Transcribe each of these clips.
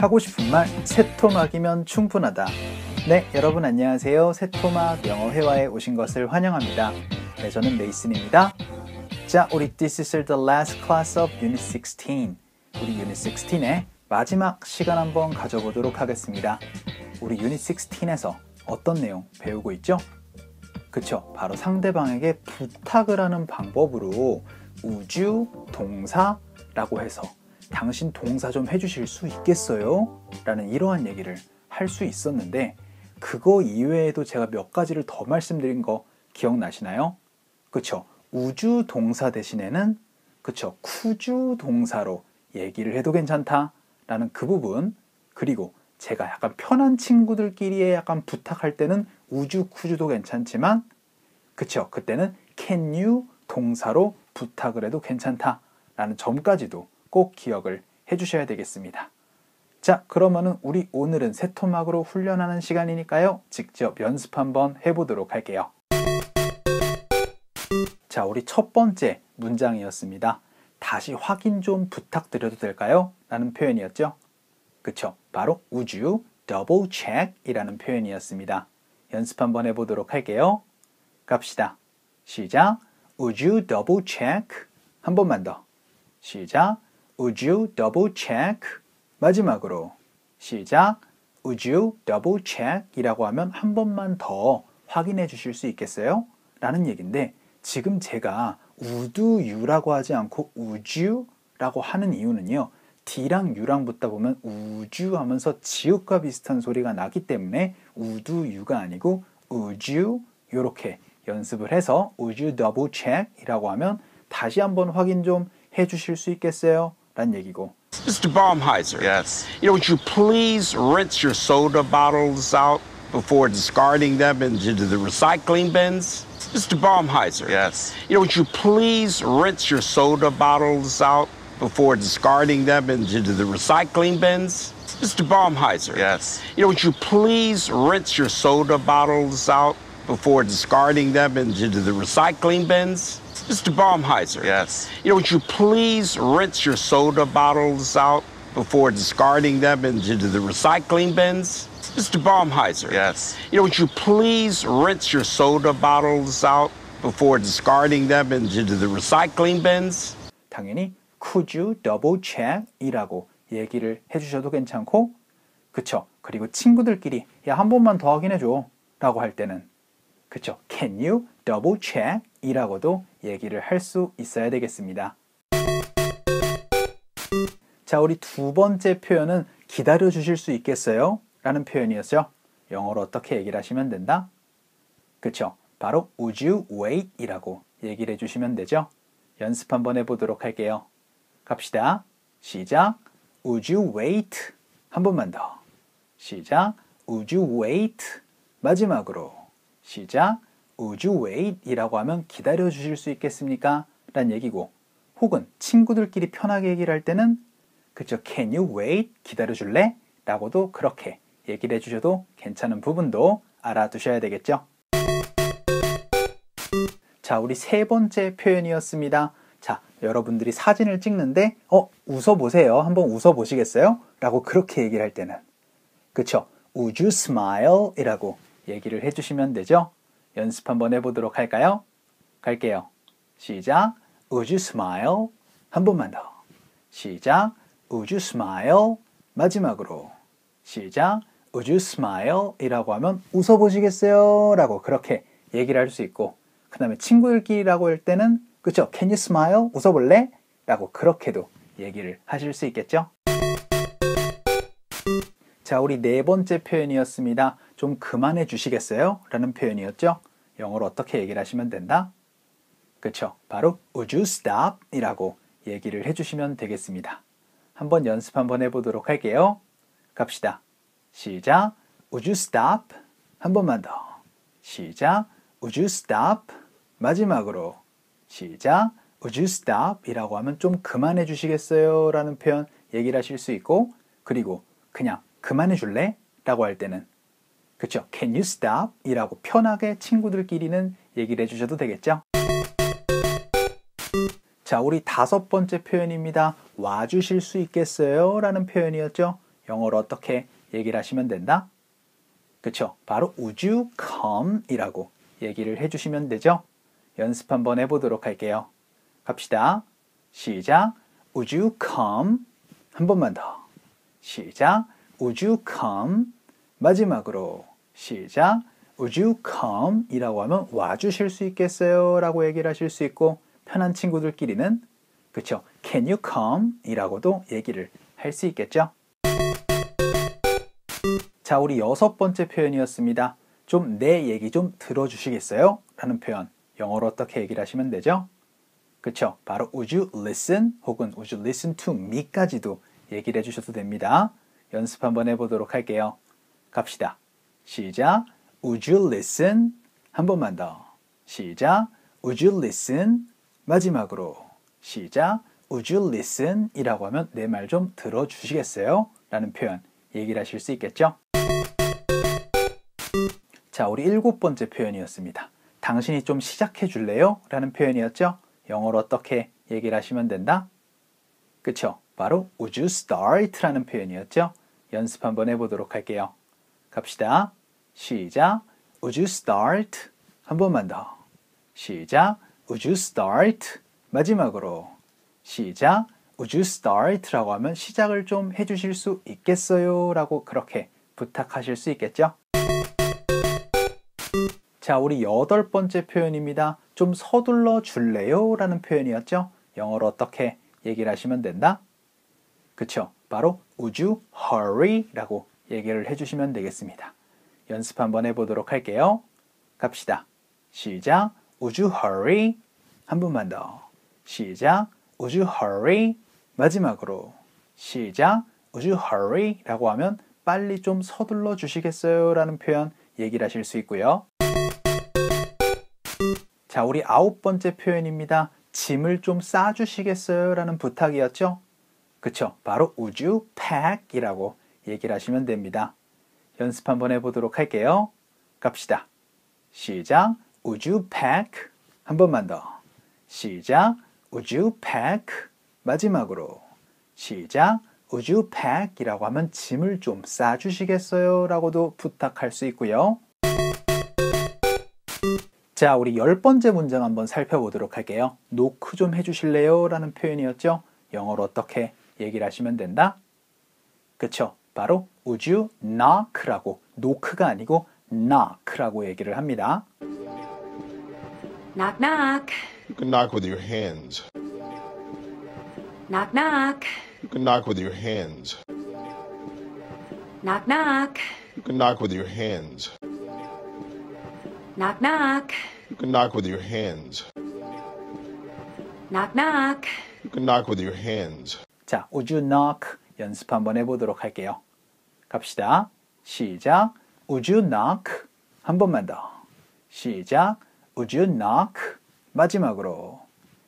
하고 싶은 말 새토막이면 충분하다. 네, 여러분 안녕하세요. 새토막 영어 회화에 오신 것을 환영합니다. 네, 저는 메이슨입니다. 자, 우리 This is the last class of Unit 16. 우리 Unit 16의 마지막 시간 한번 가져보도록 하겠습니다. 우리 Unit 16에서 어떤 내용 배우고 있죠? 그쵸. 바로 상대방에게 부탁을 하는 방법으로 우주 동사라고 해서 당신 동사 좀 해주실 수 있겠어요? 라는 이러한 얘기를 할 수 있었는데 그거 이외에도 제가 몇 가지를 더 말씀드린 거 기억나시나요? 그쵸? 우주 동사 대신에는 그쵸? 쿠주 동사로 얘기를 해도 괜찮다 라는 그 부분 그리고 제가 약간 편한 친구들끼리에 약간 부탁할 때는 우주 쿠주도 괜찮지만 그쵸? 그때는 can you 동사로 부탁을 해도 괜찮다 라는 점까지도 꼭 기억을 해 주셔야 되겠습니다. 자, 그러면은 우리 오늘은 새 토막으로 훈련하는 시간이니까요. 직접 연습 한번 해보도록 할게요. 자, 우리 첫 번째 문장이었습니다. 다시 확인 좀 부탁드려도 될까요? 라는 표현이었죠. 그쵸? 바로 you double check 이라는 표현이었습니다. 연습 한번 해보도록 할게요. 갑시다. 시작. Would you double check? 한 번만 더. 시작. Would you double check? 마지막으로 시작. Would you double check? 이라고 하면 한 번만 더 확인해 주실 수 있겠어요? 라는 얘기인데 지금 제가 would you라고 하지 않고 would you라고 하는 이유는요. D랑 U랑 붙다 보면 우주 하면서 지읒과 비슷한 소리가 나기 때문에 you가 아니고 you 이렇게 연습을 해서 would you double check 이라고 하면 다시 한번 확인 좀 해주실 수 있겠어요? 라는 얘기고 Mr. Baumheiser. Yes. You know, would you please rinse your soda bottles out before discarding them into the recycling bins? Mr. Baumheiser. Yes. You know, would you please rinse your soda bottles out before discarding them into the recycling bins? Mr. Baumheiser. Yes. You know, would you please rinse your soda bottles out before discarding them into the recycling bins? Mr. Baumheiser. Yes. You know, would you please rinse your soda bottles out before discarding them into the recycling bins? Mr. Baumheiser. Yes. You know, would you please rinse your soda bottles out before discarding them into the recycling bins? 당연히 could you double check 이라고 얘기를 해주셔도 괜찮고 그쵸 그리고 친구들끼리 야 한 번만 더 확인해줘 라고 할 때는 그쵸 can you double check 이라고도 얘기를 할 수 있어야 되겠습니다 자 우리 두 번째 표현은 기다려 주실 수 있겠어요? 라는 표현이었죠 영어로 어떻게 얘기를 하시면 된다? 그쵸 바로 would you wait 이라고 얘기를 해주시면 되죠 연습 한번 해보도록 할게요 갑시다. 시작. Would you wait? 한 번만 더. 시작. Would you wait? 마지막으로. 시작. Would you wait? 이라고 하면 기다려 주실 수 있겠습니까? 라는 얘기고 혹은 친구들끼리 편하게 얘기를 할 때는 그쵸. Can you wait? 기다려 줄래? 라고도 그렇게 얘기를 해주셔도 괜찮은 부분도 알아두셔야 되겠죠. 자, 우리 세 번째 표현이었습니다. 자, 여러분들이 사진을 찍는데 어, 웃어 보세요. 한번 웃어 보시겠어요? 라고 그렇게 얘기를 할 때는 그쵸? Would you smile? 이라고 얘기를 해 주시면 되죠. 연습 한번 해 보도록 할까요? 갈게요. 시작. Would you smile? 한 번만 더. 시작. Would you smile? 마지막으로. 시작. Would you smile? 이라고 하면 웃어 보시겠어요? 라고 그렇게 얘기를 할 수 있고 그 다음에 친구들끼리라고 할 때는 그쵸? Can you smile? 웃어볼래? 라고 그렇게도 얘기를 하실 수 있겠죠? 자, 우리 네 번째 표현이었습니다. 좀 그만해 주시겠어요? 라는 표현이었죠? 영어로 어떻게 얘기를 하시면 된다? 그쵸? 바로 Would you stop? 이라고 얘기를 해주시면 되겠습니다. 한번 연습 한번 해보도록 할게요. 갑시다. 시작. Would you stop? 한 번만 더. 시작. Would you stop? 마지막으로 시작. Would you stop? 이라고 하면 좀 그만해 주시겠어요? 라는 표현 얘기를 하실 수 있고 그리고 그냥 그만해 줄래? 라고 할 때는 그쵸? Can you stop? 이라고 편하게 친구들끼리는 얘기를 해주셔도 되겠죠? 자, 우리 다섯 번째 표현입니다. 와주실 수 있겠어요? 라는 표현이었죠. 영어로 어떻게 얘기를 하시면 된다? 그쵸? 바로 would you come 이라고 얘기를 해주시면 되죠? 연습 한번 해보도록 할게요. 갑시다. 시작. Would you come? 한 번만 더. 시작. Would you come? 마지막으로 시작. Would you come? 이라고 하면 와주실 수 있겠어요? 라고 얘기를 하실 수 있고 편한 친구들끼리는 그쵸? Can you come? 이라고도 얘기를 할 수 있겠죠? 자, 우리 여섯 번째 표현이었습니다. 좀 내 얘기 좀 들어주시겠어요? 라는 표현. 영어로 어떻게 얘기를 하시면 되죠? 그쵸? 바로 would you listen 혹은 would you listen to me까지도 얘기를 해주셔도 됩니다. 연습 한번 해보도록 할게요. 갑시다. 시작. Would you listen? 한 번만 더. 시작. Would you listen? 마지막으로 시작. Would you listen? 이라고 하면 내 말 좀 들어주시겠어요? 라는 표현 얘기를 하실 수 있겠죠? 자, 우리 일곱 번째 표현이었습니다. 당신이 좀 시작해 줄래요? 라는 표현이었죠? 영어로 어떻게 얘기를 하시면 된다? 그쵸? 바로 would you start? 라는 표현이었죠? 연습 한번 해보도록 할게요. 갑시다. 시작. Would you start? 한 번만 더. 시작. Would you start? 마지막으로 시작. Would you start? 라고 하면 시작을 좀 해주실 수 있겠어요? 라고 그렇게 부탁하실 수 있겠죠? 자, 우리 여덟 번째 표현입니다. 좀 서둘러 줄래요? 라는 표현이었죠? 영어로 어떻게 얘기를 하시면 된다? 그쵸? 바로 would you hurry? 라고 얘기를 해주시면 되겠습니다. 연습 한번 해보도록 할게요. 갑시다. 시작. Would you hurry? 한 번만 더. 시작. Would you hurry? 마지막으로 시작. Would you hurry? 라고 하면 빨리 좀 서둘러 주시겠어요? 라는 표현 얘기를 하실 수 있고요. 자, 우리 아홉 번째 표현입니다. 짐을 좀 싸주시겠어요? 라는 부탁이었죠? 그쵸? 바로 would you pack? 이라고 얘기를 하시면 됩니다. 연습 한번 해보도록 할게요. 갑시다. 시작. Would you pack? 한 번만 더. 시작. Would you pack? 마지막으로. 시작. Would you pack? 이라고 하면 짐을 좀 싸주시겠어요? 라고도 부탁할 수 있고요. 자, 우리 열 번째 문장 한번 살펴보도록 할게요. 노크 좀 해주실래요? 라는 표현이었죠. 영어로 어떻게 얘기를 하시면 된다? 그쵸? 바로 would you knock라고 knock가 아니고 knock라고 얘기를 합니다. Knock, knock. You can knock with your hands. Knock, knock. You can knock with your hands. Knock, knock. You can knock with your hands. Knock, knock. You can knock with your hands. Knock, knock. You can knock with your hands. 자, would you knock 연습 한번 해보도록 할게요. 갑시다. 시작. Would you knock? 한 번만 더. 시작. Would you knock? 마지막으로.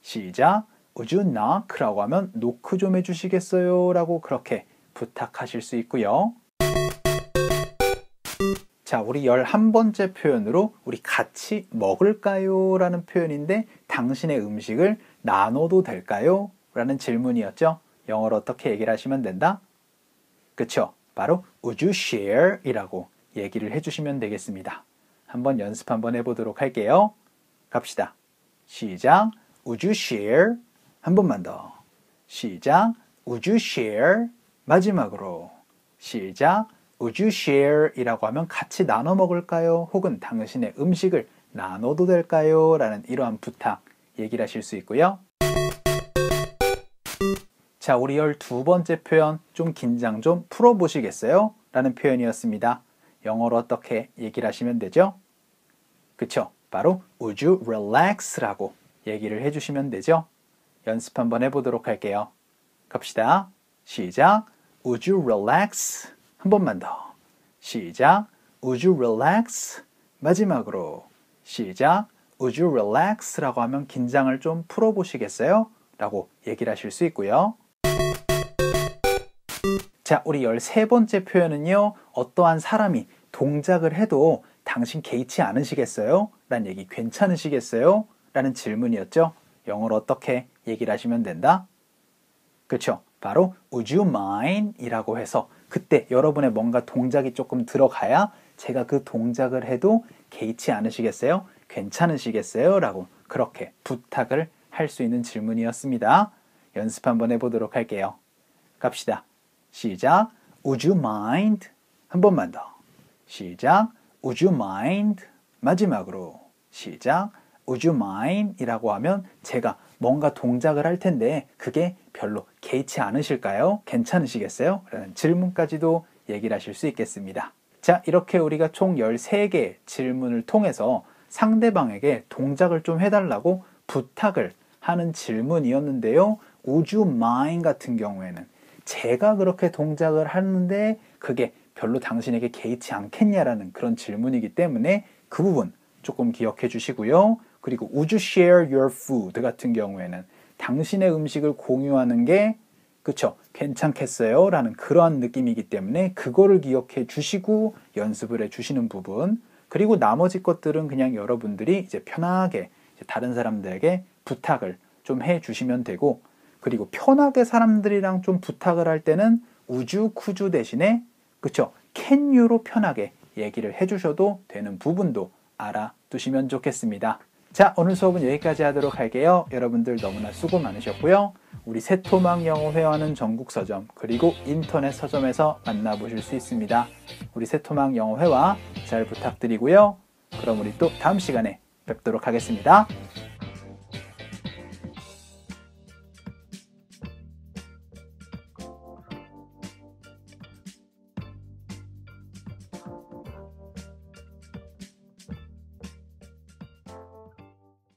시작. Would you knock? 라고 하면 노크 좀 해주시겠어요? 라고 그렇게 부탁하실 수 있고요. 자, 우리 11번째 표현으로 우리 같이 먹을까요? 라는 표현인데 당신의 음식을 나눠도 될까요? 라는 질문이었죠. 영어로 어떻게 얘기를 하시면 된다? 그쵸? 바로 would you share? 이라고 얘기를 해주시면 되겠습니다. 한번 연습 한번 해보도록 할게요. 갑시다. 시작. would you share? 한 번만 더. 시작. would you share? 마지막으로. 시작. would you share? 이라고 하면 같이 나눠 먹을까요? 혹은 당신의 음식을 나눠도 될까요? 라는 이러한 부탁 얘기를 하실 수 있고요. 자, 우리 열두 번째 표현 좀 긴장 좀 풀어보시겠어요? 라는 표현이었습니다. 영어로 어떻게 얘기를 하시면 되죠? 그쵸? 바로 would you relax? 라고 얘기를 해주시면 되죠? 연습 한번 해보도록 할게요. 갑시다. 시작. would you relax? 한 번만 더. 시작. would you relax? 마지막으로 시작. would you relax? 라고 하면 긴장을 좀 풀어보시겠어요? 라고 얘기를 하실 수 있고요. 자, 우리 13번째 표현은요. 어떠한 사람이 동작을 해도 당신 개의치 않으시겠어요? 라는 얘기 괜찮으시겠어요? 라는 질문이었죠. 영어로 어떻게 얘기를 하시면 된다? 그쵸? 바로 would you mind? 이라고 해서 그때 여러분의 뭔가 동작이 조금 들어가야 제가 그 동작을 해도 개의치 않으시겠어요? 괜찮으시겠어요? 라고 그렇게 부탁을 할 수 있는 질문이었습니다. 연습 한번 해보도록 할게요. 갑시다. 시작. Would you mind? 한 번만 더. 시작. Would you mind? 마지막으로 시작. Would you mind? 이라고 하면 제가 뭔가 동작을 할 텐데 그게 별로 개의치 않으실까요? 괜찮으시겠어요? 라는 질문까지도 얘기를 하실 수 있겠습니다. 자, 이렇게 우리가 총 13개 질문을 통해서 상대방에게 동작을 좀 해달라고 부탁을 하는 질문이었는데요. Would you mind 같은 경우에는 제가 그렇게 동작을 하는데 그게 별로 당신에게 개의치 않겠냐라는 그런 질문이기 때문에 그 부분 조금 기억해 주시고요. 그리고 Would you share your food 같은 경우에는 당신의 음식을 공유하는 게 그쵸 괜찮겠어요? 라는 그러한 느낌이기 때문에 그거를 기억해 주시고 연습을 해 주시는 부분 그리고 나머지 것들은 그냥 여러분들이 이제 편하게 다른 사람들에게 부탁을 좀 해 주시면 되고 그리고 편하게 사람들이랑 좀 부탁을 할 때는 우주 쿠주 대신에 그쵸 you로 편하게 얘기를 해 주셔도 되는 부분도 알아두시면 좋겠습니다. 자, 오늘 수업은 여기까지 하도록 할게요. 여러분들 너무나 수고 많으셨고요. 우리 새토막 영어 회화는 전국 서점 그리고 인터넷 서점에서 만나보실 수 있습니다. 우리 새토막 영어 회화 잘 부탁드리고요. 그럼 우리 또 다음 시간에 뵙도록 하겠습니다.